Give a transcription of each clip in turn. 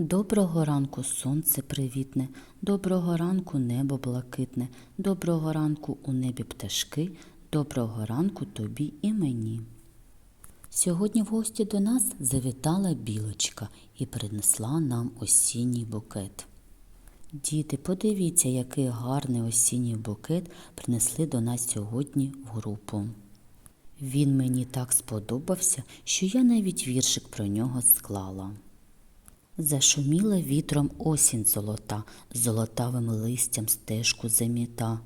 Доброго ранку сонце привітне, доброго ранку небо блакитне, доброго ранку у небі пташки, доброго ранку тобі і мені. Сьогодні в гості до нас завітала білочка і принесла нам осінній букет. Діти, подивіться, який гарний осінній букет принесли до нас сьогодні в групу. Він мені так сподобався, що я навіть віршик про нього склала. Зашуміла вітром осінь золота, золотавим листям стежку заміта.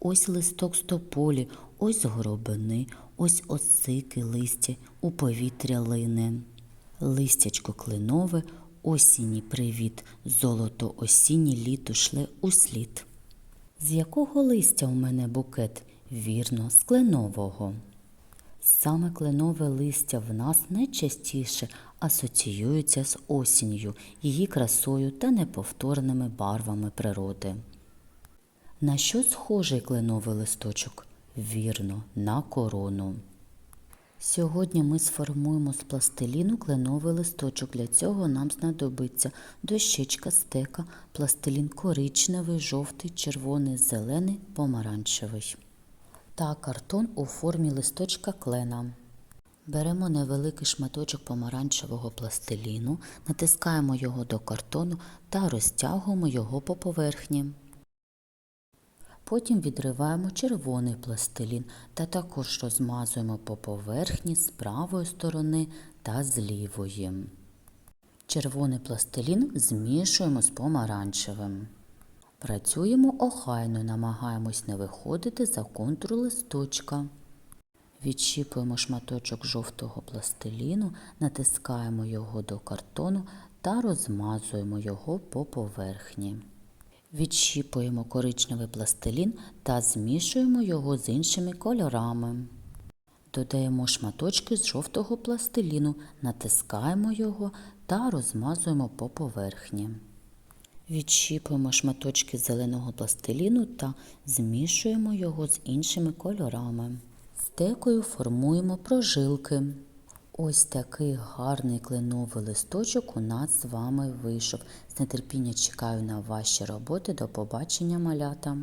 Ось листок з тополі, ось горобини, ось осики листя у повітря лине. Листячко клинове, осінній привіт, золото осіннє літо шле у слід. З якого листя у мене букет? Вірно, з кленового. Саме кленове листя в нас найчастіше асоціюється з осінню, її красою та неповторними барвами природи. На що схожий кленовий листочок? Вірно, на корону. Сьогодні ми сформуємо з пластиліну кленовий листочок. Для цього нам знадобиться дощечка, стека, пластилін коричневий, жовтий, червоний, зелений, помаранчевий та картон у формі листочка клена. Беремо невеликий шматочок помаранчевого пластиліну, натискаємо його до картону та розтягуємо його по поверхні. Потім відриваємо червоний пластилін та також розмазуємо по поверхні з правої сторони та з лівої. Червоний пластилін змішуємо з помаранчевим. Працюємо охайно, намагаємось не виходити за контур листочка. Відщіпуємо шматочок жовтого пластиліну, натискаємо його до картону та розмазуємо його по поверхні. Відщіпуємо коричневий пластилін та змішуємо його з іншими кольорами. Додаємо шматочки з жовтого пластиліну, натискаємо його та розмазуємо по поверхні. Відщіпуємо шматочки зеленого пластиліну та змішуємо його з іншими кольорами. Стекою формуємо прожилки. Ось такий гарний кленовий листочок у нас з вами вийшов. З нетерпіння чекаю на ваші роботи. До побачення, малята!